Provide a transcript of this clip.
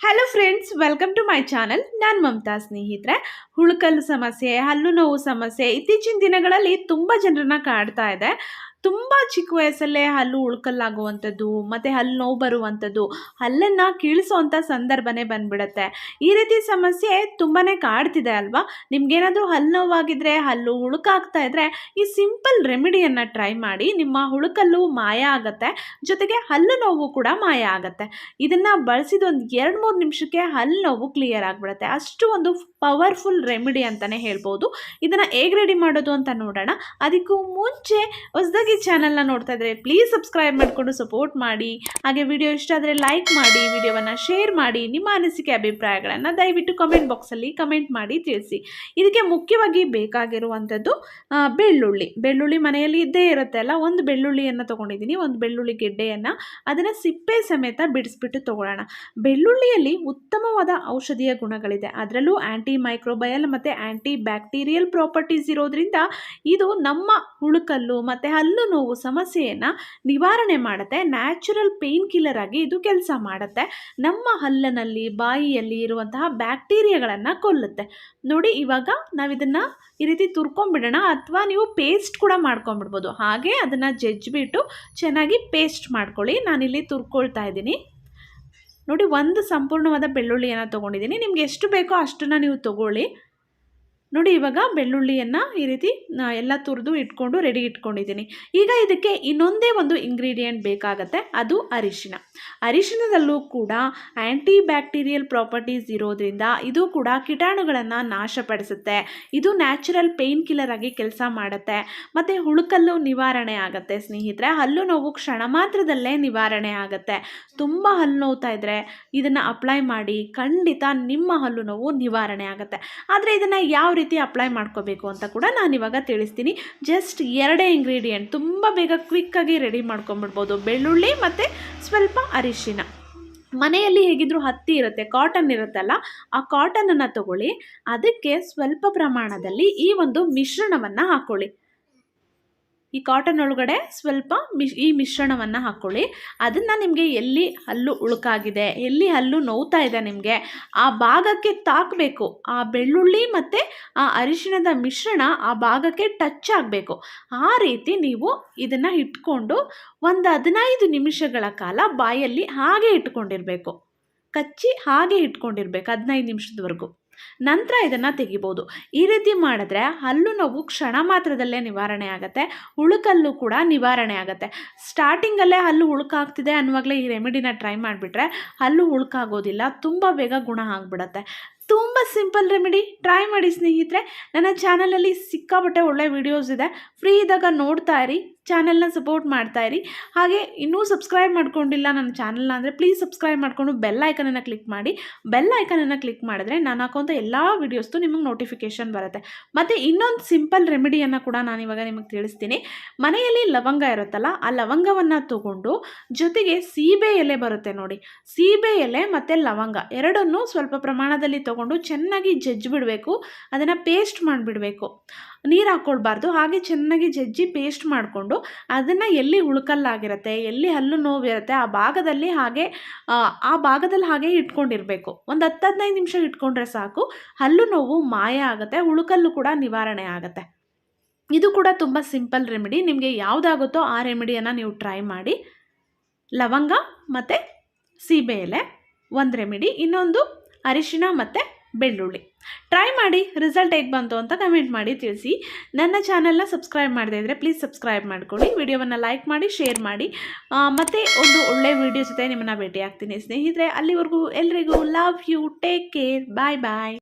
Hello friends welcome to my channel ನಾನು ಮಮತಾ ಸ್ನೇಹಿತರೆ. ಹುಳುಕಲ್ಲು ಸಮಸ್ಯೆ, ಹಲ್ಲು ನೋವು ಸಮಸ್ಯೆ ಇತ್ತೀಚಿನ ದಿನಗಳಲ್ಲಿ ತುಂಬ ಜನರನ್ನ ಕಾಡ್ತಾ ಇದೆ. ತುಂಬ ಚಿಕ್ಕ ವಯಸ್ಸಲ್ಲೇ ಹಲ್ಲು ಉಳ್ಕಲ್ಲಾಗುವಂಥದ್ದು, ಮತ್ತು ಹಲ್ಲು ನೋವು ಬರುವಂಥದ್ದು, ಹಲ್ಲನ್ನು ಕೀಳಿಸೋವಂಥ ಸಂದರ್ಭನೇ ಬಂದ್ಬಿಡುತ್ತೆ. ಈ ರೀತಿ ಸಮಸ್ಯೆ ತುಂಬಾ ಕಾಡ್ತಿದೆ ಅಲ್ವಾ? ನಿಮಗೇನಾದರೂ ಹಲ್ಲು ನೋವಾಗಿದ್ರೆ, ಹಲ್ಲು ಹುಳುಕಾಗ್ತಾ ಇದ್ದರೆ ಈ ಸಿಂಪಲ್ ರೆಮಿಡಿಯನ್ನು ಟ್ರೈ ಮಾಡಿ, ನಿಮ್ಮ ಹುಳುಕಲ್ಲು ಮಾಯ ಆಗುತ್ತೆ, ಜೊತೆಗೆ ಹಲ್ಲು ನೋವು ಕೂಡ ಮಾಯ ಆಗುತ್ತೆ. ಇದನ್ನು ಬಳಸಿದ ಒಂದು ಎರಡು ಮೂರು ನಿಮಿಷಕ್ಕೆ ಹಲ್ಲು ನೋವು ಕ್ಲಿಯರ್ ಆಗಿಬಿಡುತ್ತೆ. ಅಷ್ಟು ಒಂದು ಪವರ್ಫುಲ್ ರೆಮಿಡಿ ಅಂತಲೇ ಹೇಳ್ಬೋದು. ಇದನ್ನು ಹೇಗೆ ರೆಡಿ ಮಾಡೋದು ಅಂತ ನೋಡೋಣ. ಅದಕ್ಕೂ ಮುಂಚೆ ಹೊಸದಾಗಿ ಚಾನಲ್ನ ನೋಡ್ತಾ ಇದ್ರೆ ಪ್ಲೀಸ್ ಸಬ್ಸ್ಕ್ರೈಬ್ ಮಾಡಿಕೊಂಡು ಸಪೋರ್ಟ್ ಮಾಡಿ. ಹಾಗೆ ವಿಡಿಯೋ ಇಷ್ಟ ಆದರೆ ಲೈಕ್ ಮಾಡಿ, ವಿಡಿಯೋವನ್ನು ಶೇರ್ ಮಾಡಿ, ನಿಮ್ಮ ಅನಿಸಿಕೆ ಅಭಿಪ್ರಾಯಗಳನ್ನು ದಯವಿಟ್ಟು ಕಮೆಂಟ್ ಬಾಕ್ಸಲ್ಲಿ ಕಮೆಂಟ್ ಮಾಡಿ ತಿಳಿಸಿ. ಇದಕ್ಕೆ ಮುಖ್ಯವಾಗಿ ಬೇಕಾಗಿರುವಂಥದ್ದು ಬೆಳ್ಳುಳ್ಳಿ. ಬೆಳ್ಳುಳ್ಳಿ ಮನೆಯಲ್ಲಿ ಇದ್ದೇ ಇರುತ್ತೆ ಅಲ್ಲ? ಒಂದು ಬೆಳ್ಳುಳ್ಳಿಯನ್ನು ತೊಗೊಂಡಿದ್ದೀನಿ, ಒಂದು ಬೆಳ್ಳುಳ್ಳಿ ಗೆಡ್ಡೆಯನ್ನು ಅದನ್ನು ಸಿಪ್ಪೆ ಸಮೇತ ಬಿಡಿಸ್ಬಿಟ್ಟು ತೊಗೊಳ್ಳೋಣ. ಬೆಳ್ಳುಳ್ಳಿಯಲ್ಲಿ ಉತ್ತಮವಾದ ಔಷಧೀಯ ಗುಣಗಳಿದೆ. ಅದರಲ್ಲೂ ಆ್ಯಂಟಿ ಮೈಕ್ರೋಬಯಲ್ ಮತ್ತು ಆ್ಯಂಟಿ ಬ್ಯಾಕ್ಟೀರಿಯಲ್ ಪ್ರಾಪರ್ಟೀಸ್ ಇರೋದ್ರಿಂದ ಇದು ನಮ್ಮ ಹುಳುಕಲ್ಲು ಮತ್ತು ಹಲ್ಲು ನೋವು ಸಮಸ್ಯೆಯನ್ನು ನಿವಾರಣೆ ಮಾಡುತ್ತೆ. ನ್ಯಾಚುರಲ್ ಪೇನ್ ಕಿಲ್ಲರ್ ಆಗಿ ಇದು ಕೆಲಸ ಮಾಡುತ್ತೆ. ನಮ್ಮ ಹಲ್ಲನಲ್ಲಿ, ಬಾಯಿಯಲ್ಲಿ ಇರುವಂತಹ ಬ್ಯಾಕ್ಟೀರಿಯಾಗಳನ್ನು ಕೊಲ್ಲುತ್ತೆ. ನೋಡಿ, ಇವಾಗ ನಾವಿದನ್ನು ಈ ರೀತಿ ತುರ್ಕೊಂಡ್ಬಿಡೋಣ ಅಥವಾ ನೀವು ಪೇಸ್ಟ್ ಕೂಡ ಮಾಡ್ಕೊಂಬಿಡ್ಬೋದು ಹಾಗೆ ಅದನ್ನು ಜಜ್ಜಿಬಿಟ್ಟು ಚೆನ್ನಾಗಿ ಪೇಸ್ಟ್ ಮಾಡ್ಕೊಳ್ಳಿ. ನಾನಿಲ್ಲಿ ತುರ್ಕೊಳ್ತಾ ಇದ್ದೀನಿ. ನೋಡಿ ಒಂದು ಸಂಪೂರ್ಣವಾದ ಬೆಳ್ಳುಳ್ಳಿಯನ್ನು ತೊಗೊಂಡಿದ್ದೀನಿ. ನಿಮ್ಗೆ ಎಷ್ಟು ಬೇಕೋ ಅಷ್ಟನ್ನು ನೀವು ತೊಗೊಳ್ಳಿ. ನೋಡಿ, ಇವಾಗ ಬೆಳ್ಳುಳ್ಳಿಯನ್ನು ಈ ರೀತಿ ಎಲ್ಲ ತುರಿದು ಇಟ್ಕೊಂಡು ರೆಡಿ ಇಟ್ಕೊಂಡಿದ್ದೀನಿ. ಈಗ ಇದಕ್ಕೆ ಇನ್ನೊಂದೇ ಒಂದು ಇಂಗ್ರೀಡಿಯೆಂಟ್ ಬೇಕಾಗತ್ತೆ, ಅದು ಅರಿಶಿನ. ಅರಿಶಿನದಲ್ಲೂ ಕೂಡ ಆ್ಯಂಟಿ ಬ್ಯಾಕ್ಟೀರಿಯಲ್ ಪ್ರಾಪರ್ಟೀಸ್ ಇರೋದ್ರಿಂದ ಇದು ಕೂಡ ಕೀಟಾಣುಗಳನ್ನು ನಾಶಪಡಿಸುತ್ತೆ. ಇದು ನ್ಯಾಚುರಲ್ ಪೇಯ್ನ್ ಕಿಲ್ಲರ್ ಆಗಿ ಕೆಲಸ ಮಾಡುತ್ತೆ. ಮತ್ತು ಹುಳುಕಲ್ಲು ನಿವಾರಣೆ ಆಗುತ್ತೆ, ಸ್ನೇಹಿತರೆ. ಹಲ್ಲು ನೋವು ಕ್ಷಣ ಮಾತ್ರದಲ್ಲೇ ನಿವಾರಣೆ ಆಗುತ್ತೆ. ತುಂಬ ಹಲ್ಲು ನೋವ್ತಾ ಇದ್ದರೆ ಇದನ್ನು ಅಪ್ಲೈ ಮಾಡಿ ಖಂಡಿತ ನಿಮ್ಮ ಹಲ್ಲು ನೋವು ನಿವಾರಣೆ ಆಗುತ್ತೆ. ಆದರೆ ಇದನ್ನು ಯಾವ ರೀತಿ ಅಪ್ಲೈ ಮಾಡ್ಕೋಬೇಕು ಅಂತ ಕೂಡ ನಾನು ಇವಾಗ ತಿಳಿಸ್ತೀನಿ. ಜಸ್ಟ್ ಎರಡೇ ಇಂಗ್ರೀಡಿಯೆಂಟ್ ತುಂಬ ಬೇಗ ಕ್ವಿಕ್ಕಾಗಿ ರೆಡಿ ಮಾಡ್ಕೊಂಬಿಡ್ಬೋದು ಬೆಳ್ಳುಳ್ಳಿ ಮತ್ತು ಸ್ವಲ್ಪ ಅರಿಶಿನ. ಮನೆಯಲ್ಲಿ ಹೇಗಿದ್ರು ಹತ್ತಿ ಇರುತ್ತೆ ಕಾಟನ್ ಇರುತ್ತಲ್ಲ, ಆ ಕಾಟನನ್ನು ತಗೊಳ್ಳಿ. ಅದಕ್ಕೆ ಸ್ವಲ್ಪ ಪ್ರಮಾಣದಲ್ಲಿ ಈ ಒಂದು ಮಿಶ್ರಣವನ್ನು ಹಾಕ್ಕೊಳ್ಳಿ ಈ ಕಾಟನ್ ಒಳಗಡೆ ಸ್ವಲ್ಪ ಈ ಮಿಶ್ರಣವನ್ನು ಹಾಕ್ಕೊಳ್ಳಿ ಅದನ್ನು ನಿಮಗೆ ಎಲ್ಲಿ ಹಲ್ಲು ಉಳುಕಾಗಿದೆ, ಎಲ್ಲಿ ಹಲ್ಲು ನೋವ್ತಾ ಇದೆ ನಿಮಗೆ, ಆ ಭಾಗಕ್ಕೆ ತಾಕಬೇಕು. ಆ ಬೆಳ್ಳುಳ್ಳಿ ಮತ್ತು ಆ ಅರಿಶಿಣದ ಮಿಶ್ರಣ ಆ ಭಾಗಕ್ಕೆ ಟಚ್ ಆಗಬೇಕು. ಆ ರೀತಿ ನೀವು ಇದನ್ನು ಇಟ್ಕೊಂಡು ಒಂದು ಹದಿನೈದು ನಿಮಿಷಗಳ ಕಾಲ ಬಾಯಲ್ಲಿ ಹಾಗೆ ಇಟ್ಕೊಂಡಿರಬೇಕು. ಕಚ್ಚಿ ಹಾಗೆ ಇಟ್ಕೊಂಡಿರ್ಬೇಕು ಹದಿನೈದು ನಿಮಿಷದವರೆಗೂ. ನಂತರ ಇದನ್ನು ತೆಗಿಬೋದು. ಈ ರೀತಿ ಮಾಡಿದ್ರೆ ಹಲ್ಲು ನೋವು ಕ್ಷಣ ಮಾತ್ರದಲ್ಲೇ ನಿವಾರಣೆ ಆಗುತ್ತೆ, ಉಳುಕಲ್ಲು ಕೂಡ ನಿವಾರಣೆ ಆಗುತ್ತೆ. ಸ್ಟಾರ್ಟಿಂಗಲ್ಲೇ ಹಲ್ಲು ಉಳುಕಾಗ್ತಿದೆ ಅನ್ನುವಾಗಲೇ ಈ ರೆಮಿಡಿನ ಟ್ರೈ ಮಾಡಿಬಿಟ್ರೆ ಹಲ್ಲು ಉಳುಕಾಗೋದಿಲ್ಲ, ತುಂಬ ಬೇಗ ಗುಣ ಆಗಿಬಿಡತ್ತೆ. ತುಂಬ ಸಿಂಪಲ್ ರೆಮಿಡಿ ಟ್ರೈ ಮಾಡಿ ಸ್ನೇಹಿತರೆ. ನನ್ನ ಚಾನಲಲ್ಲಿ ಸಿಕ್ಕಾಪಟ್ಟೆ ಒಳ್ಳೆ ವಿಡಿಯೋಸ್ ಇದೆ. ಫ್ರೀ ಇದ್ದಾಗ ನೋಡ್ತಾ ಇರಿ. ಚಾನಲ್ನ ಸಪೋರ್ಟ್ ಮಾಡ್ತಾ ಇರಿ. ಹಾಗೆ ಇನ್ನೂ ಸಬ್ಸ್ಕ್ರೈಬ್ ಮಾಡ್ಕೊಂಡಿಲ್ಲ ನನ್ನ ಚಾನಲ್ನ ಅಂದರೆ ಪ್ಲೀಸ್ ಸಬ್ಸ್ಕ್ರೈಬ್ ಮಾಡಿಕೊಂಡು ಬೆಲ್ ಐಕನನ್ನು ಕ್ಲಿಕ್ ಮಾಡಿ. ಬೆಲ್ ಐಕನನ್ನು ಕ್ಲಿಕ್ ಮಾಡಿದ್ರೆ ನಾನು ಹಾಕುವಂಥ ಎಲ್ಲ ವೀಡಿಯೋಸ್ದು ನಿಮಗೆ ನೋಟಿಫಿಕೇಷನ್ ಬರುತ್ತೆ. ಮತ್ತು ಇನ್ನೊಂದು ಸಿಂಪಲ್ ರೆಮಿಡಿಯನ್ನು ಕೂಡ ನಾನು ಇವಾಗ ನಿಮಗೆ ತಿಳಿಸ್ತೀನಿ. ಮನೆಯಲ್ಲಿ ಲವಂಗ ಇರುತ್ತಲ್ಲ, ಆ ಲವಂಗವನ್ನು ತಗೊಂಡು ಜೊತೆಗೆ ಸೀಬೆ ಎಲೆ ಬರುತ್ತೆ ನೋಡಿ. ಸೀಬೆ ಎಲೆ ಮತ್ತು ಲವಂಗ ಎರಡನ್ನೂ ಸ್ವಲ್ಪ ಪ್ರಮಾಣದಲ್ಲಿ ತಗೊಂಡು ಚೆನ್ನಾಗಿ ಜಜ್ಜಿಬಿಡಬೇಕು ಅದನ್ನು ಪೇಸ್ಟ್ ಮಾಡಿಬಿಡಬೇಕು. ನೀರು ಹಾಕ್ಕೊಳ್ಬಾರ್ದು. ಹಾಗೆ ಚೆನ್ನಾಗಿ ಜಜ್ಜಿ ಪೇಸ್ಟ್ ಮಾಡಿಕೊಂಡು ಅದನ್ನು ಎಲ್ಲಿ ಉಳುಕಲ್ಲಾಗಿರುತ್ತೆ ಎಲ್ಲಿ ಹಲ್ಲು ನೋವಿರುತ್ತೆ ಆ ಭಾಗದಲ್ಲಿ ಹಾಗೆ ಆ, ಭಾಗದಲ್ಲಿ ಹಾಗೆ ಇಟ್ಕೊಂಡಿರಬೇಕು. ಒಂದು ಹತ್ತು ಹದಿನೈದು ನಿಮಿಷ ಇಟ್ಕೊಂಡ್ರೆ ಸಾಕು ಹಲ್ಲು ನೋವು ಮಾಯ ಆಗುತ್ತೆ ಉಳುಕಲ್ಲು ಕೂಡ ನಿವಾರಣೆ ಆಗುತ್ತೆ. ಇದು ಕೂಡ ತುಂಬ ಸಿಂಪಲ್ ರೆಮಿಡಿ ನಿಮಗೆ ಯಾವುದಾಗುತ್ತೋ ಆ ರೆಮಿಡಿಯನ್ನು ನೀವು ಟ್ರೈ ಮಾಡಿ. ಲವಂಗ ಮತ್ತು ಸೀಬೆ ಎಲೆ ಒಂದು ರೆಮಿಡಿ ಇನ್ನೊಂದು ಅರಿಶಿಣ ಮತ್ತು ಬೆಳ್ಳುಳ್ಳಿ. ಟ್ರೈ ಮಾಡಿ ರಿಸಲ್ಟ್ ಹೇಗೆ ಬಂತು ಅಂತ ಕಮೆಂಟ್ ಮಾಡಿ ತಿಳಿಸಿ. ನನ್ನ ಚಾನಲ್ನ ಸಬ್ಸ್ಕ್ರೈಬ್ ಮಾಡದೇ ಇದ್ದರೆ ಪ್ಲೀಸ್ ಸಬ್ಸ್ಕ್ರೈಬ್ ಮಾಡ್ಕೊಳ್ಳಿ. ವಿಡಿಯೋವನ್ನು ಲೈಕ್ ಮಾಡಿ ಶೇರ್ ಮಾಡಿ. ಮತ್ತು ಒಂದು ಒಳ್ಳೆ ವಿಡಿಯೋ ಜೊತೆ ನಿಮ್ಮನ್ನು ಭೇಟಿ ಆಗ್ತೀನಿ ಸ್ನೇಹಿತರೆ. ಅಲ್ಲಿವರೆಗೂ ಎಲ್ರಿಗೂ love you take care bye bye